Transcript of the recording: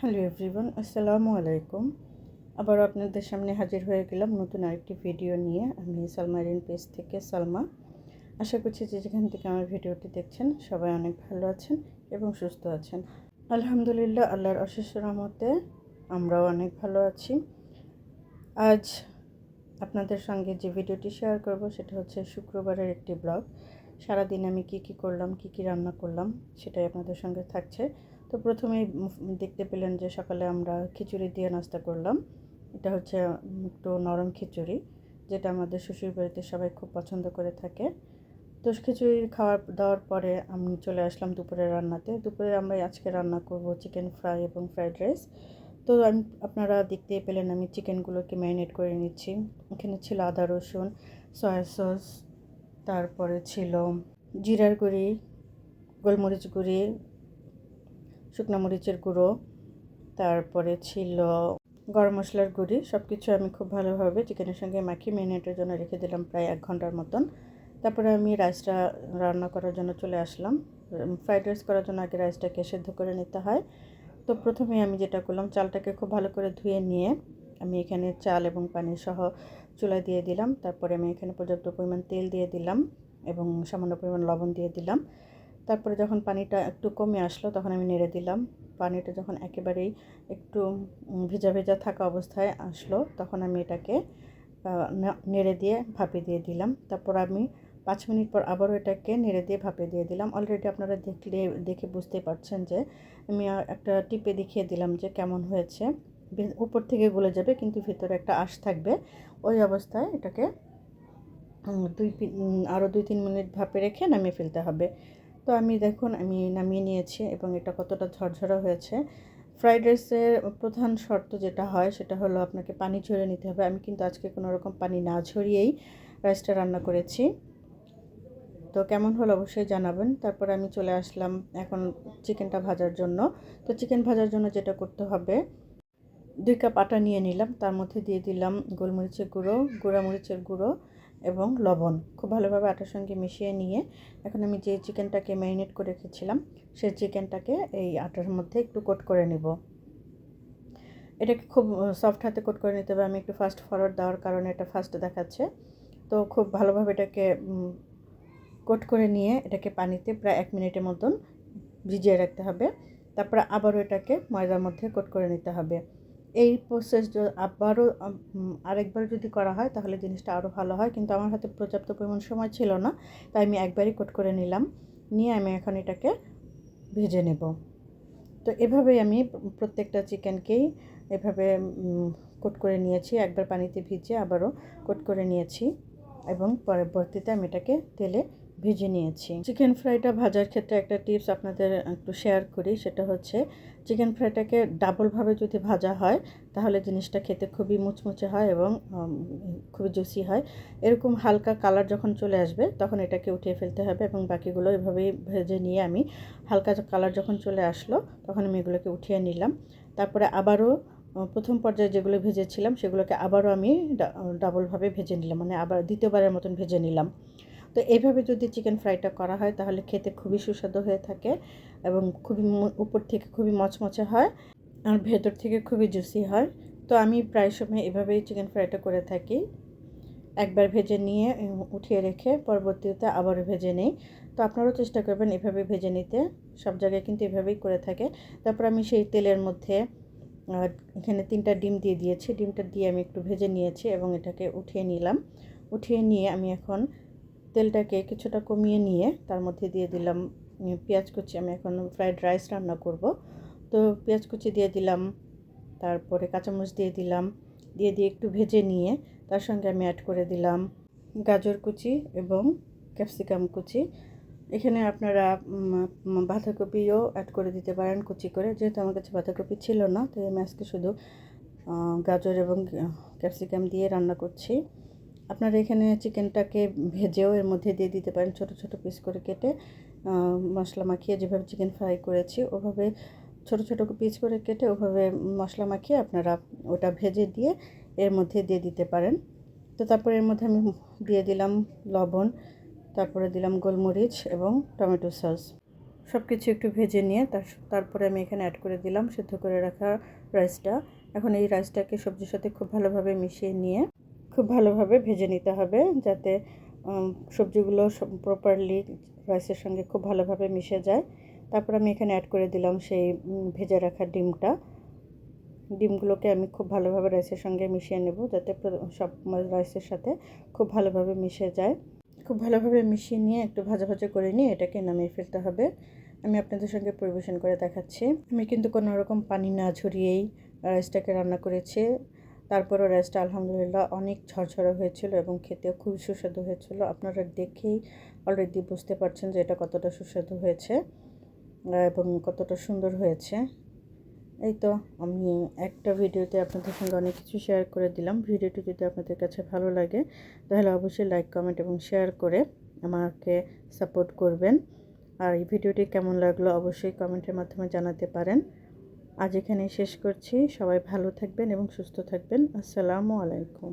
Hello everyone, আসসালামু আলাইকুম। আবার আপনাদের সামনে হাজির হয়ে গেলাম নতুন আরেকটি ভিডিও নিয়ে। আমি সালমারিন পেজ থেকে সালমা। আশা করছি যে যেখান থেকে আমার ভিডিওটি দেখছেন, সবাই অনেক ভালো আছেন এবং সুস্থ আছেন। আলহামদুলিল্লাহ, আল্লাহর অশেষ রহমতে আমরাও অনেক ভালো আছি। আজ আপনাদের সঙ্গে যে ভিডিওটি শেয়ার করব, সেটা হচ্ছে শুক্রবারের একটি ব্লগ। সারাদিন আমি কি কি করলাম, কি কি রান্না করলাম, সেটাই আপনাদের সঙ্গে থাকছে। তো প্রথমেই দেখতে পেলেন যে সকালে আমরা খিচুড়ি দিয়ে নাস্তা করলাম। এটা হচ্ছে একটু নরম খিচুড়ি, যেটা আমাদের শ্বশুর বাড়িতে সবাই খুব পছন্দ করে থাকে। তো খিচুড়ি খাওয়ার, দেওয়ার পরে আমি চলে আসলাম দুপুরের রান্নাতে। দুপুরে আমরা আজকে রান্না করব চিকেন ফ্রাই এবং ফ্রাইড রাইস। তো আমি, আপনারা দেখতেই পেলেন আমি চিকেনগুলোকে ম্যারিনেট করে নিচ্ছি। এখানে ছিল আদা রসুন, সয়া সস, তারপরে ছিল জিরার গুঁড়ি, গোলমরিচ গুঁড়ি শুকনো মরিচের গুঁড়ো, তারপরে ছিল গরম মশলার গুঁড়ি সব কিছু আমি খুব ভালোভাবে চিকেনের সঙ্গে মাখিয়ে মিনিটের জন্য রেখে দিলাম প্রায় এক ঘণ্টার মতন। তারপরে আমি রাইসটা রান্না করার জন্য চলে আসলাম। ফ্রাইড রাইস করার জন্য আগে রাইসটাকে সেদ্ধ করে নিতে হয়। তো প্রথমে আমি যেটা করলাম, চালটাকে খুব ভালো করে ধুয়ে নিয়ে আমি এখানে চাল এবং পানি সহ চুলা দিয়ে দিলাম। তারপরে আমি এখানে পর্যাপ্ত পরিমাণ তেল দিয়ে দিলাম এবং সামান্য পরিমাণ লবণ দিয়ে দিলাম। তারপরে যখন পানিটা একটু কমে আসলো, তখন আমি নেড়ে দিলাম। পানিটা যখন একেবারেই একটু ভেজা ভেজা থাকা অবস্থায় আসলো, তখন আমি এটাকে নেড়ে দিয়ে ভাপে দিয়ে দিলাম। তারপর আমি পাঁচ মিনিট পর আবারও এটাকে নেড়ে দিয়ে ভাপে দিয়ে দিলাম। অলরেডি আপনারা দেখলে, দেখে বুঝতে পারছেন যে, আমি একটা টিপে দেখিয়ে দিলাম যে কেমন হয়েছে। উপর থেকে গলে যাবে, কিন্তু ভিতরে একটা আশ থাকবে। ওই অবস্থায় এটাকে দুই আরও দুই তিন মিনিট ভাপে রেখে নামিয়ে ফেলতে হবে। তো আমি দেখুন, আমি নামিয়ে নিয়েছি এবং এটা কতটা ঝরঝরা হয়েছে। ফ্রাইড রাইসের প্রধান শর্ত যেটা হয়, সেটা হলো আপনাকে পানি ঝরিয়ে নিতে হবে। আমি কিন্তু আজকে কোনো রকম পানি না ঝরিয়েই রাইসটা রান্না করেছি। তো কেমন হলো অবশ্যই জানাবেন। তারপর আমি চলে আসলাম এখন চিকেনটা ভাজার জন্য। তো চিকেন ভাজার জন্য যেটা করতে হবে, দুই কাপ আটা নিয়ে নিলাম। তার মধ্যে দিয়ে দিলাম গোলমরিচের গুঁড়ো, গুঁড়ামরিচের গুঁড়ো এবং লবণ। খুব ভালোভাবে আটার সঙ্গে মিশিয়ে নিয়ে এখন আমি যে চিকেনটাকে ম্যারিনেট করে রেখেছিলাম, সেই চিকেনটাকে এই আটার মধ্যে একটু কোট করে নেব। এটাকে খুব সফট হাতে কোট করে নিতে হবে। আমি একটু ফাস্ট ফরওয়ার্ড দেওয়ার কারণে এটা ফাস্ট দেখাচ্ছে। তো খুব ভালোভাবে এটাকে কোট করে নিয়ে এটাকে পানিতে প্রায় এক মিনিটের মতন ভিজিয়ে রাখতে হবে। তারপরে আবারও এটাকে ময়দার মধ্যে কোট করে নিতে হবে। এই প্রসেস আবারও আরেকবার যদি করা হয়, তাহলে জিনিসটা আরও ভালো হয়। কিন্তু আমার হাতে পর্যাপ্ত পরিমাণ সময় ছিল না, তাই আমি একবারই কোট করে নিলাম। নিয়ে আমি এখন এটাকে ভেজে নেব। তো এভাবেই আমি প্রত্যেকটা চিকেনকেই এভাবে কোট করে নিয়েছি। একবার পানিতে ভিজে আবারও কোট করে নিয়েছি এবং পরবর্তীতে আমি এটাকে তেলে ভেজে নিয়েছি। চিকেন ফ্রাইটা ভাজার ক্ষেত্রে একটা টিপস আপনাদের একটু শেয়ার করি, সেটা হচ্ছে চিকেন ফ্রাইটাকে ডাবলভাবে যদি ভাজা হয়, তাহলে জিনিসটা খেতে খুবই মুচমুচে হয় এবং খুবই জুসি হয়। এরকম হালকা কালার যখন চলে আসবে, তখন এটাকে উঠিয়ে ফেলতে হবে এবং বাকিগুলো এভাবেই ভেজে নিয়ে আমি হালকা কালার যখন চলে আসলো, তখন আমি এগুলোকে উঠিয়ে নিলাম। তারপরে আবারও প্রথম পর্যায়ে যেগুলো ভেজেছিলাম, সেগুলোকে আবারও আমি ডাবলভাবে ভেজে নিলাম মানে আবার দ্বিতীয়বারের মতন ভেজে নিলাম। তো এইভাবে যদি চিকেন ফ্রাইটা করা হয়, তাহলে খেতে খুবই সুস্বাদু হয়ে থাকে এবং খুবই উপর থেকে খুবই মচমচে হয় আর ভেতর থেকে খুবই জুসি হয়। তো আমি প্রায় সময় এভাবেই চিকেন ফ্রাইটা করে থাকি। একবার ভেজে নিয়ে উঠিয়ে রেখে পরবর্তীতে আবারও ভেজে নিই। তো আপনারাও চেষ্টা করবেন এভাবে ভেজে নিতে। সব জায়গায় কিন্তু এভাবেই করে থাকে। তারপর আমি সেই তেলের মধ্যে এখানে তিনটা ডিম দিয়ে দিয়েছি। ডিমটা দিয়ে আমি একটু ভেজে নিয়েছি এবং এটাকে উঠিয়ে নিলাম। উঠিয়ে নিয়ে আমি এখন তেলটাকে কিছুটা কমিয়ে নিয়ে তার মধ্যে দিয়ে দিলাম পেঁয়াজ কুচি। আমি এখন ফ্রাইড রাইস রান্না করব। তো পেঁয়াজ কুচি দিয়ে দিলাম, তারপরে কাঁচামরিচ দিয়ে দিলাম, দিয়ে দিয়ে একটু ভেজে নিয়ে তার সঙ্গে আমি অ্যাড করে দিলাম গাজর কুচি এবং ক্যাপসিকাম কুচি। এখানে আপনারা বাঁধাকপিও অ্যাড করে দিতে পারেন কুচি করে। যেহেতু আমার কাছে বাঁধাকপি ছিল না, তাই আমি আজকে শুধু গাজর এবং ক্যাপসিকাম দিয়ে রান্না করছি। আপনারা এখানে চিকেনটাকে ভেজেও এর মধ্যে দিয়ে দিতে পারেন, ছোট ছোট পিস করে কেটে। মশলা মাখিয়ে যেভাবে চিকেন ফ্রাই করেছি, ওভাবে ছোট ছোট পিস করে কেটে ওভাবে মশলা মাখিয়ে আপনারা ওটা ভেজে দিয়ে এর মধ্যে দিয়ে দিতে পারেন। তো তারপরে এর মধ্যে আমি দিয়ে দিলাম লবণ, তারপরে দিলাম গোলমরিচ এবং টমেটো সস। সব কিছু একটু ভেজে নিয়ে তার, তারপরে আমি এখানে অ্যাড করে দিলাম সেদ্ধ করে রাখা রাইসটা এখন এই রাইসটাকে সবজির সাথে খুব ভালোভাবে মিশিয়ে নিয়ে খুব ভালোভাবে ভেজে নিতে হবে যাতে সবজিগুলো প্রপারলি রাইসের সঙ্গে খুব ভালোভাবে মিশে যায়। তারপর আমি এখানে অ্যাড করে দিলাম সেই ভেজে রাখা ডিমটা। ডিমগুলোকে আমি খুব ভালোভাবে রাইসের সঙ্গে মিশিয়ে নেব যাতে সব রাইসের সাথে খুব ভালোভাবে মিশে যায়। খুব ভালোভাবে মিশিয়ে নিয়ে একটু ভাজা ভাজা করে নিয়ে এটাকে নামিয়ে ফেলতে হবে। আমি আপনাদের সঙ্গে পরিবেশন করে দেখাচ্ছি। আমি কিন্তু কোনো রকম পানি না ঝরিয়েই রাইসটাকে রান্না করেছি। তারপরও রাইসটা আলহামদুলিল্লাহ অনেক ঝরঝরা হয়েছিল এবং খেতেও খুব সুস্বাদু হয়েছিল। আপনারা দেখেই অলরেডি বুঝতে পারছেন যে এটা কতটা সুস্বাদু হয়েছে এবং কতটা সুন্দর হয়েছে। এই তো আমি একটা ভিডিওতে আপনাদের সঙ্গে অনেক কিছু শেয়ার করে দিলাম। ভিডিওটি যদি আপনাদের কাছে ভালো লাগে, তাহলে অবশ্যই লাইক কমেন্ট এবং শেয়ার করে আমাকে সাপোর্ট করবেন। আর এই ভিডিওটি কেমন লাগল অবশ্যই কমেন্টের মাধ্যমে জানাতে পারেন। আজ এখানে শেষ করছি। সবাই ভালো থাকবেন এবং সুস্থ থাকবেন। আসসালামু আলাইকুম।